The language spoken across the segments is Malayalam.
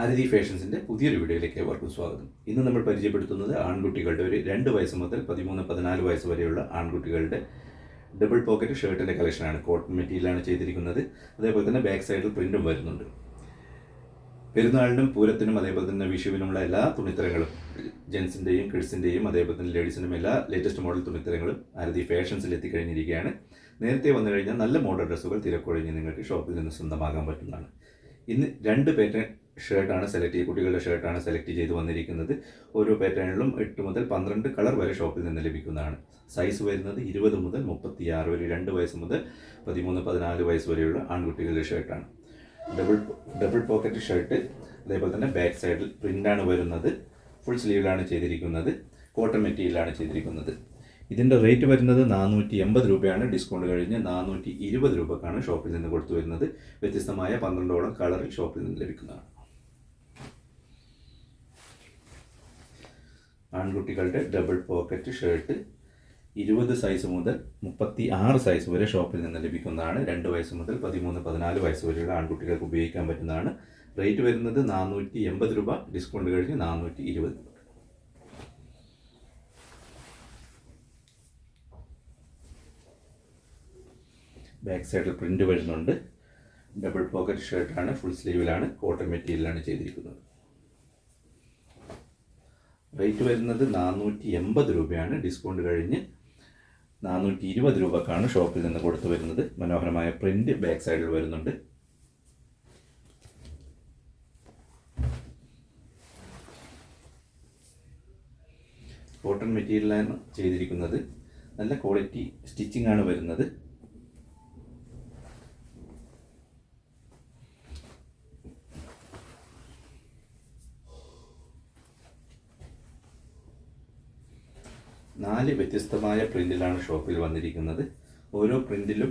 ആരതി ഫാഷൻസിന്റെ പുതിയൊരു വീഡിയോയിലേക്ക് ഏവർക്കും സ്വാഗതം. ഇന്ന് നമ്മൾ പരിചയപ്പെടുത്തുന്നത് ആൺകുട്ടികളുടെ ഒരു രണ്ട് വയസ്സ് മുതൽ പതിമൂന്ന് പതിനാല് വയസ്സ് വരെയുള്ള ആൺകുട്ടികളുടെ ഡബിൾ പോക്കറ്റ് ഷർട്ടിന്റെ കളക്ഷനാണ് കോട്ടൺ മെറ്റീരിയലാണ് ചെയ്തിരിക്കുന്നത്. അതേപോലെ തന്നെ ബാക്ക് സൈഡിൽ പ്രിന്റും വരുന്നുണ്ട്. പെരുന്നാളിനും പൂരത്തിനും അതേപോലെ തന്നെ വിഷുവിനുമുള്ള എല്ലാ തുണിത്തരങ്ങളും ജെൻസിന്റെയും കിഡ്സിന്റെയും അതേപോലെ തന്നെ ലേഡീസിന്റെയും എല്ലാ ലേറ്റസ്റ്റ് മോഡൽ തുണിത്തരങ്ങളും ആരതി ഫാഷൻസിൽ എത്തിക്കഴിഞ്ഞിരിക്കുകയാണ്. നേരത്തെ വന്നു കഴിഞ്ഞാൽ നല്ല മോഡൽ ഡ്രസ്സുകൾ തിരക്കൊഴിഞ്ഞ് നിങ്ങൾക്ക് ഷോപ്പിൽ നിന്ന് സ്വന്തമാകാൻ പറ്റുന്നതാണ്. ഇന്ന് രണ്ട് പാറ്റേൺ ഷർട്ടാണ് സെലക്ട് കുട്ടികളുടെ ഷർട്ടാണ് സെലക്ട് ചെയ്ത് വന്നിരിക്കുന്നത്. ഓരോ പാറ്റേണിലും എട്ട് മുതൽ പന്ത്രണ്ട് കളർ വരെ ഷോപ്പിൽ നിന്ന് ലഭിക്കുന്നതാണ്. സൈസ് വരുന്നത് ഇരുപത് മുതൽ മുപ്പത്തിയാറ് വരെ രണ്ട് വയസ്സ് മുതൽ പതിമൂന്ന് പതിനാല് വയസ്സ് വരെയുള്ള ആൺകുട്ടികളുടെ ഷർട്ടാണ്. ഡബിൾ ഡബിൾ പോക്കറ്റ് ഷർട്ട് അതേപോലെ തന്നെ ബാക്ക് സൈഡിൽ പ്രിന്റാണ് വരുന്നത്. ഫുൾ സ്ലീവിലാണ് ചെയ്തിരിക്കുന്നത്. കോട്ടൺ മെറ്റീരിയലാണ് ചെയ്തിരിക്കുന്നത്. ഇതിന്റെ റേറ്റ് വരുന്നത് നാനൂറ്റി എൺപത് രൂപയാണ്. ഡിസ്കൗണ്ട് കഴിഞ്ഞ് നാനൂറ്റി ഇരുപത് രൂപക്കാണ് ഷോപ്പിൽ നിന്ന് കൊടുത്തു വരുന്നത്. വ്യത്യസ്തമായ പന്ത്രണ്ടോളം കളറിൽ ഷോപ്പിൽ നിന്ന് ലഭിക്കുന്നതാണ്. ആൺകുട്ടികളുടെ ഡബിൾ പോക്കറ്റ് ഷർട്ട് ഇരുപത് സൈസ് മുതൽ മുപ്പത്തി ആറ് സൈസ് വരെ ഷോപ്പിൽ നിന്ന് ലഭിക്കുന്നതാണ്. രണ്ട് വയസ്സ് മുതൽ പതിമൂന്ന് പതിനാല് വയസ്സ് വരെയുള്ള ആൺകുട്ടികൾക്ക് ഉപയോഗിക്കാൻ പറ്റുന്നതാണ്. റേറ്റ് വരുന്നത് നാനൂറ്റി എൺപത് രൂപ. ഡിസ്കൗണ്ട് കഴിഞ്ഞ് നാനൂറ്റി ഇരുപത് രൂപ ബാക്ക് സൈഡിൽ പ്രിന്റ് വരുന്നുണ്ട്. ഡബിൾ പോക്കറ്റ് ഷർട്ടാണ് ഫുൾ സ്ലീവിലാണ് കോട്ടൺ മെറ്റീരിയലാണ് ചെയ്തിരിക്കുന്നത്. റേറ്റ് വരുന്നത് നാനൂറ്റി എൺപത് രൂപയാണ്. ഡിസ്കൗണ്ട് കഴിഞ്ഞ് നാനൂറ്റി ഇരുപത് രൂപക്കാണ് ഷോപ്പിൽ നിന്ന് കൊടുത്തു വരുന്നത്. മനോഹരമായ പ്രിന്റ് ബാക്ക് സൈഡിൽ വരുന്നുണ്ട്. കോട്ടൺ മെറ്റീരിയലാണ് ചെയ്തിരിക്കുന്നത്. നല്ല ക്വാളിറ്റി സ്റ്റിച്ചിങ് ആണ് വരുന്നത്. നാല് വ്യത്യസ്തമായ പ്രിന്റിലാണ് ഷോപ്പിൽ വന്നിരിക്കുന്നത്. ഓരോ പ്രിന്റിലും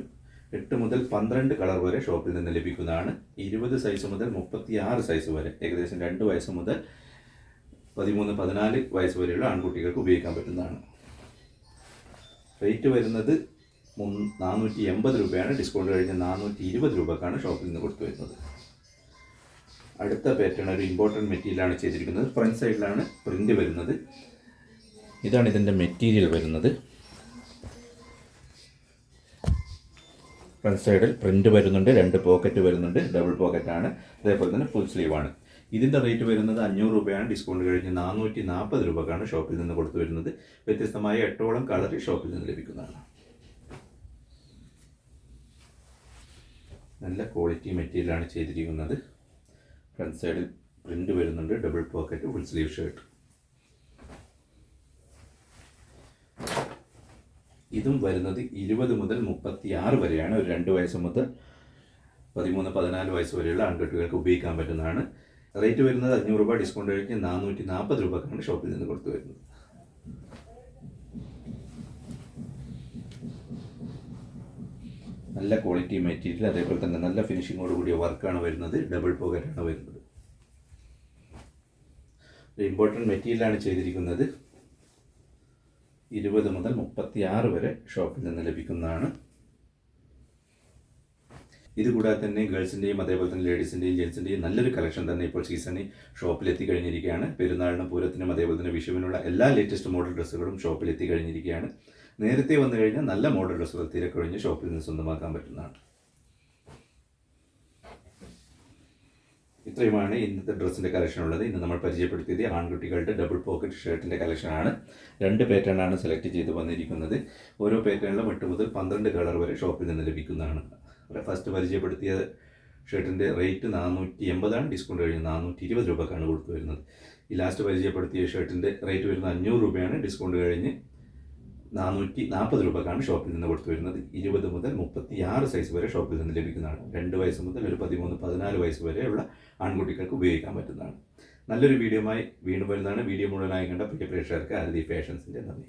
എട്ട് മുതൽ പന്ത്രണ്ട് കളർ വരെ ഷോപ്പിൽ നിന്ന് ലഭിക്കുന്നതാണ്. ഇരുപത് സൈസ് മുതൽ മുപ്പത്തി ആറ് സൈസ് വരെ ഏകദേശം രണ്ട് വയസ്സ് മുതൽ പതിമൂന്ന് പതിനാല് വയസ്സ് വരെയുള്ള ആൺകുട്ടികൾക്ക് ഉപയോഗിക്കാൻ പറ്റുന്നതാണ്. റേറ്റ് വരുന്നത് നാനൂറ്റി എൺപത് രൂപയാണ്. ഡിസ്കൗണ്ട് കഴിഞ്ഞ് നാനൂറ്റി ഇരുപത് രൂപക്കാണ് ഷോപ്പിൽ നിന്ന് കൊടുത്തു വരുന്നത്. അടുത്ത പാറ്റേൺ ഒരു ഇമ്പോർട്ടന്റ് മെറ്റീരിയലാണ് ചെയ്തിരിക്കുന്നത്. ഫ്രണ്ട് സൈഡിലാണ് പ്രിന്റ് വരുന്നത്. ഇതാണ് ഇതിന്റെ മെറ്റീരിയൽ വരുന്നത്. ഫ്രണ്ട് സൈഡിൽ പ്രിന്റ് വരുന്നുണ്ട് രണ്ട് പോക്കറ്റ് വരുന്നുണ്ട് ഡബിൾ പോക്കറ്റാണ് അതേപോലെ തന്നെ ഫുൾ സ്ലീവാണ് ഇതിന്റെ റേറ്റ് വരുന്നത് അഞ്ഞൂറ് രൂപയാണ് ഡിസ്കൗണ്ട് കഴിഞ്ഞ് നാനൂറ്റി നാൽപ്പത് രൂപക്കാണ് ഷോപ്പിൽ നിന്ന് കൊടുത്തു വരുന്നത്. വ്യത്യസ്തമായ എട്ടോളം കളർ ഷോപ്പിൽ നിന്ന് ലഭിക്കുന്നതാണ്. നല്ല ക്വാളിറ്റി മെറ്റീരിയലാണ് ചെയ്തിരിക്കുന്നത്. ഫ്രണ്ട് സൈഡിൽ പ്രിന്റ് വരുന്നുണ്ട് double pocket full sleeve shirt ഇതും വരുന്നത് ഇരുപത് മുതൽ മുപ്പത്തി ആറ് വരെയാണ്. ഒരു രണ്ട് വയസ്സ് മുതൽ പതിമൂന്ന് പതിനാല് വയസ്സ് വരെയുള്ള ആൺകുട്ടികൾക്ക് ഉപയോഗിക്കാൻ പറ്റുന്നതാണ്. റേറ്റ് വരുന്നത് അഞ്ഞൂറ് രൂപ ഡിസ്കൗണ്ട് കഴിഞ്ഞ് നാനൂറ്റി നാൽപ്പത് രൂപക്കാണ് ഷോപ്പിൽ നിന്ന് കൊടുത്തു വരുന്നത്. നല്ല ക്വാളിറ്റി മെറ്റീരിയൽ അതേപോലെ തന്നെ നല്ല ഫിനിഷിങ്ങോട് കൂടിയ വർക്കാണ് വരുന്നത്. ഡബിൾ പോക്കറ്റാണ് വരുന്നത്. ഇമ്പോർട്ടന്റ് മെറ്റീരിയലാണ് ചെയ്തിരിക്കുന്നത്. ഇരുപത് മുതൽ മുപ്പത്തി ആറ് വരെ ഷോപ്പിൽ നിന്ന് ലഭിക്കുന്നതാണ്. ഇതുകൂടാതെ തന്നെ ഗേൾസിന്റെയും അതേപോലെ തന്നെ ലേഡീസിന്റെയും ജെൻസിന്റെയും നല്ലൊരു കളക്ഷൻ തന്നെ ഇപ്പോൾ സീസണിൽ ഷോപ്പിൽ എത്തിക്കഴിഞ്ഞിരിക്കുകയാണ് പെരുന്നാളിനും പൂരത്തിനും അതേപോലെ തന്നെ വിഷുവിനുള്ള എല്ലാ ലേറ്റസ്റ്റ് മോഡൽ ഡ്രസ്സുകളും ഷോപ്പിൽ എത്തിക്കഴിഞ്ഞിരിക്കുകയാണ് നേരത്തെ വന്നു കഴിഞ്ഞാൽ നല്ല മോഡൽ ഡ്രസ്സുകൾ തിരക്കൊഴിഞ്ഞ് ഷോപ്പിൽ നിന്ന് സ്വന്തമാക്കാൻ പറ്റുന്നതാണ്. ഇത്രയുമാണ് ഇന്നത്തെ ഡ്രസ്സിന്റെ കളക്ഷൻ ഉള്ളത്. ഇന്ന് നമ്മൾ പരിചയപ്പെടുത്തിയത് ആൺകുട്ടികളുടെ ഡബിൾ പോക്കറ്റ് ഷർട്ടിന്റെ കളക്ഷനാണ് രണ്ട് പാറ്റേണാണ് സെലക്ട് ചെയ്ത് വന്നിരിക്കുന്നത്. ഓരോ പാറ്റേണിലും എട്ട് മുതൽ പന്ത്രണ്ട് കളർ വരെ ഷോപ്പിൽ നിന്ന് ലഭിക്കുന്നതാണ്. ഫസ്റ്റ് പരിചയപ്പെടുത്തിയ ഷർട്ടിന്റെ റേറ്റ് നാനൂറ്റി എൺപതാണ് ഡിസ്കൗണ്ട് കഴിഞ്ഞ് നാനൂറ്റി ഇരുപത് രൂപക്കാണ് കൊടുത്തു വരുന്നത്. ഈ ലാസ്റ്റ് പരിചയപ്പെടുത്തിയ ഷർട്ടിന്റെ റേറ്റ് വരുന്നത് അഞ്ഞൂറ് രൂപയാണ്. ഡിസ്കൗണ്ട് കഴിഞ്ഞ് നാനൂറ്റി നാൽപ്പത് രൂപക്കാണ് ഷോപ്പിൽ നിന്ന് കൊടുത്തു വരുന്നത്. ഇരുപത് മുതൽ മുപ്പത്തി ആറ് സൈസ് വരെ ഷോപ്പിൽ നിന്ന് ലഭിക്കുന്നതാണ്. രണ്ട് വയസ്സ് മുതൽ ഒരു പതിമൂന്ന് പതിനാല് വയസ്സ് വരെയുള്ള ആൺകുട്ടികൾക്ക് ഉപയോഗിക്കാൻ പറ്റുന്നതാണ്. നല്ലൊരു വീഡിയോമായി വീണ്ടും വരുന്നതാണ് വീഡിയോ മുഴുവനായി കണ്ട പ്രിയ പ്രേക്ഷകർക്ക് ആരതി ഫാഷൻസിന്റെ നന്ദി.